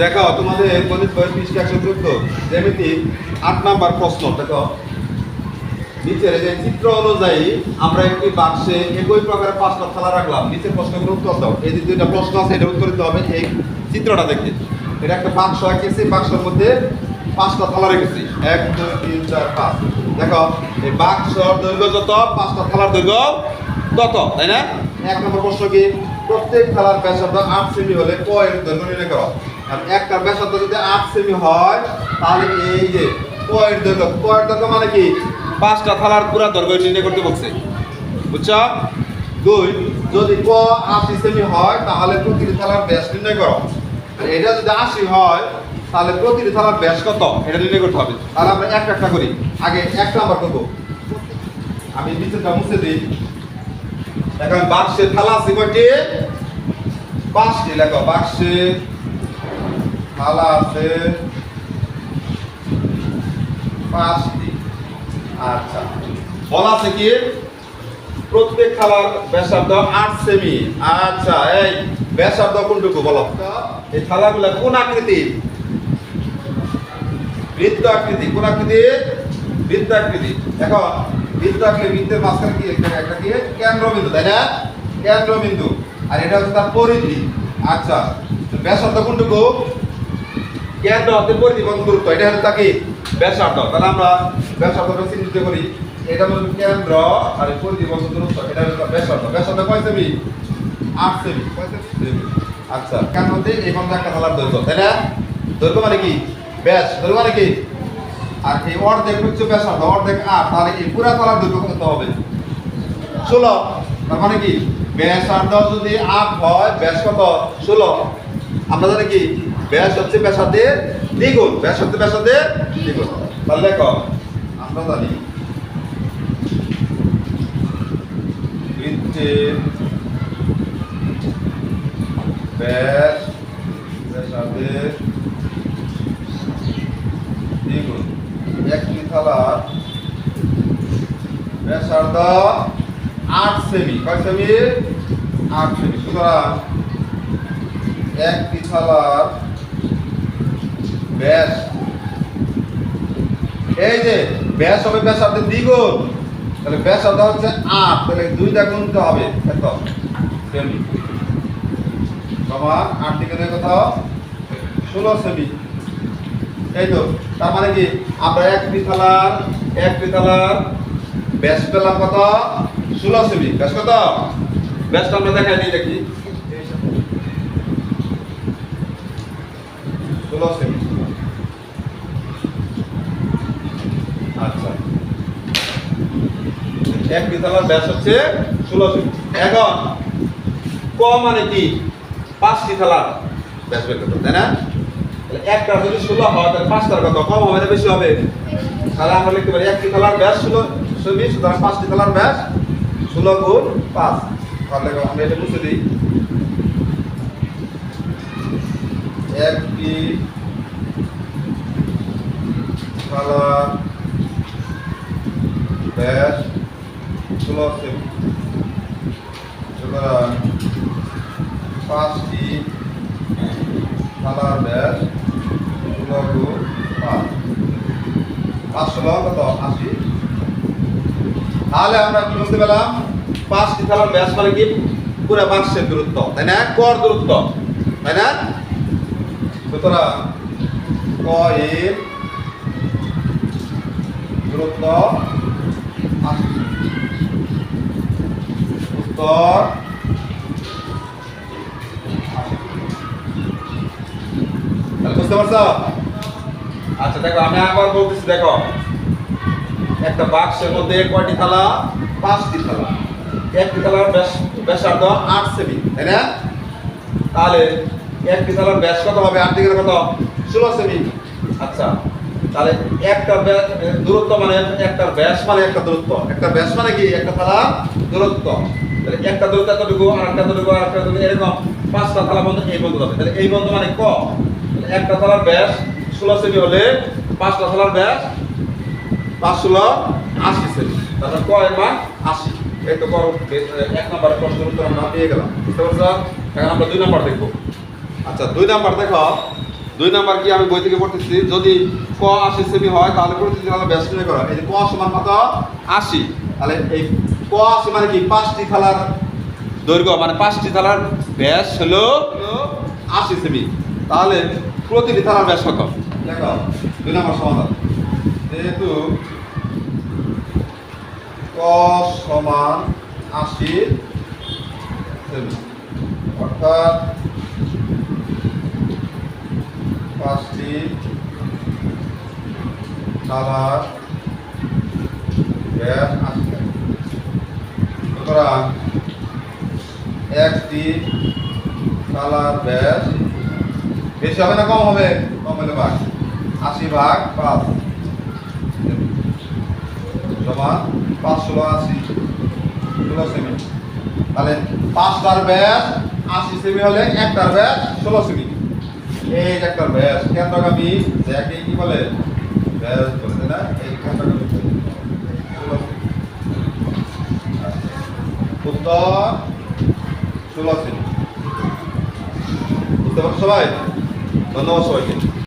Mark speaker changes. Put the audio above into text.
Speaker 1: দেখো তোমাদের গণিত বই পৃষ্ঠ একশো চোদ্দ। যেমিতি আট নাম্বার প্রশ্ন দেখো নিচের যে চিত্র অনুযায়ী আমরা একটি বাক্সে একই প্রকারের পাঁচটা থালা রাখলাম। নিচের প্রশ্নগুলো উত্তর দাও। এই যে দুইটা প্রশ্ন আছে, এটা উত্তর দিতে হবে এই চিত্রটা দেখে এটা একটা বাক্স এঁকেছি বাক্সের মধ্যে পাঁচটা থালা রেখেছি। এক, দুই, তিন, চার, পাঁচ। দেখো এই বাক্সর দৈর্ঘ্য যত, পাঁচটা থালার দৈর্ঘ্য তত, তাই না? এক নম্বর প্রশ্ন কি? প্রত্যেক থালার ব্যাসার্ধ আট সেমি হলে ক এর দৈর্ঘ্য নির্ণয় করো। একটা ব্যাসার্ধ যদি আট সেমি হয়, তাহলে এই যে এর দৈর্ঘ্য ক দৈর্ঘ্য মানে কি? পাঁচটা থালার পুরা দৈর্ঘ্য নির্ণয় করতে বলছে। বুঝছ? দুই, যদি ক আশি সেমি হয়, তাহলে প্রতিটি থালার ব্যাস নির্ণয় করো। আর এটা যদি আশি হয়, তাহলে প্রতিটি থালার ব্যাস কত? এটা নির্ণয় করতে হবে। তাহলে আমরা একটা একটা করি। আগে এক নাম্বার করব। আমি নিচেটা মুছে দিই। এখন বাক্সে থালা আছে কয়টি? পাঁচটি লেখো, বাক্সে থালা আছে পাঁচটি। আচ্ছা। বলা আছে কি? প্রত্যেক থালার ব্যাসার্ধ আট সেমি। আচ্ছা এই ব্যাসার্ধ কোনটুকু বলো? এই থালাগুলা কোন আকৃতির বৃত্ত আকৃতি। কোন আকৃতি? বৃত্ত আকৃতি। দেখো, বৃত্ত আকৃতি মাঝখানে কি? একটা কি? কেন্দ্রবিন্দু, তাই না? কেন্দ্রবিন্দু। আর এটা হচ্ছে তার পরিধি। আচ্ছা ব্যাসার্ধ কোনটুকু? পরিধি কত দূরত্ব এটা হচ্ছে তাকে ব্যাসার্ধ তাহলে আমরা ব্যাসার্ধটা চিহ্নিত করি। এটা হলো কেন্দ্র আর পরিধি দূরত্ব এটা হচ্ছে তার ব্যাসার্ধ ব্যাসার্ধ কয় সেমি? আট আচ্ছা কেন্দ্রতে এই পর্যন্ত একটা থালার দৈর্ঘ্য, তাই না? দৈর্ঘ্য মানে কি? ব্যাস, দৈর্ঘ্য মানে কি? আর এই অর্ধেক হচ্ছে ব্যাসার্ধ অর্ধেক আট, তাহলে এই পুরা তলার দৈর্ঘ্য কত হবে? ষোলো। তার মানে কি? ব্যাসার্ধ যদি আট হয়, ব্যাস কত? ষোলো। আমরা জানি কি? ব্যাস হচ্ছে ব্যাসার্ধের দ্বিগুণ। ব্যাস হচ্ছে ব্যাসার্ধের দ্বিগুণ। তাহলে দেখো, আমরা জানি ব্যাস আট সেমি। কয় সেমি? আট সেমি। সুতরাং একটি থালার ব্যাস। এই যে ব্যাস হবে ব্যাসার্ধের দ্বিগুণ। তাহলে ব্যাসার্ধ হচ্ছে আট। তাহলে দুইটা গুণতে হবে। এত। সেমি। সমান আট দিকে কোথাও ষোলো সেমি। এই তো, তার মানে কি? আমরা এক পিথালার এক পিথালার ব্যাস পেলাম কত? ষোলো সেমি। ব্যাস কত? ব্যাসটা আমরা দেখাই দিই দেখি। আচ্ছা। এক পিথালার ব্যাস হচ্ছে ষোলো সেমি এখন ক মানে কি? পাঁচটি থালার ব্যাস বের করতে না? একটা যদি ষোলো হয় পাঁচটার কত? কম হবে না বেশি হবে? তাহলে আমরা লিখতে পারি একটি থালার ব্যাস ষোলো পাঁচটি থালার ব্যাস ষোলো গুণ পাঁচ। তাহলে আমরা এটা মুছে দিই। একটি থালার ব্যাস ষোলো সুতরাং পাঁচটি থালার ব্যাস ষোলো গুণ পাঁচ। পাঁচ কত? আশি। তাহলে আমরা কি বলতে পেলাম? পাঁচটি থালার ব্যাস মানে কি? পুরো বাক্সের দূরত্ব, তাই না? কর দূরত্ব, তাই না? সুতরাং ক এর দূরত্ব উত্তর বুঝতে পারছ? আচ্ছা দেখো, আমি আবার বলতেছি, দেখো, একটা বাক্সের মধ্যে কয়টি থালা? পাঁচটি থালা। একটি থালার ব্যাস ব্যাসার্ধ আট সেমি, তাই না? তাহলে একটি থালার ব্যাস কত হবে? আট দিকে কত? ষোলো সেমি। আচ্ছা তাহলে একটা দূরত্ব মানে একটা ব্যাস মানে একটা দূরত্ব। একটা ব্যাস মানে কি? একটা থালা দূরত্ব। তাহলে একটা দূরত্ব এতটুকু, আর একটা দূরত্ব আর একটা এরকম পাঁচটা থালা বন্ধ, এই বন্ধ হবে। তাহলে এই বন্ধ মানে ক? একটা থালার ব্যাস ষোলো সেমি হলে পাঁচটা থালার ব্যাস পাঁচ ষোলো, আশি সেমি। তাহলে ক এর মান আশি। এই তো এক নম্বরের প্রশ্নের উত্তর আমরা পেয়ে গেলাম। বুঝতে পারছ এখন আমরা দুই নম্বর দেখব। আচ্ছা দুই নাম্বার দেখো। দুই নাম্বার কি আমি বই থেকে পড়তেছি? যদি ক আশি সেমি হয়, তাহলে প্রতি থালা ব্যাস নির্ণয় করা। এই যে ক সমান কত? আশি। তাহলে এই ক আশি মানে কি? পাঁচটি থালার দৈর্ঘ্য মানে পাঁচটি থালার ব্যাস হলো আশি সেমি। তাহলে প্রতিটি থালার ব্যাস কত? দেখো, দুই নম্বর সমাধান। যেহেতু ক সমান আশি সেমি, অর্থাৎ থালার ব্যাস আশি সেমি সুতরাং একটি কালার ব্যাস বেশি হবে না, কম হবে? কম হলে ভাগ। আশি ভাগ পাঁচ। পাঁচ ষোলো আশি। ষোলো সেমি। তাহলে পাঁচটার ব্যাস আশি সেমি হলে একটার ব্যাস ষোলো সেমি। এই যে একটা ব্যাস কেন্দ্রগামী যাকে কি বলে, ব্যাস বলতে না, এই কেন্দ্রগামী উত্তর ষোলো বুঝতে পারছ সবাই? ধন্যবাদ সবাইকে।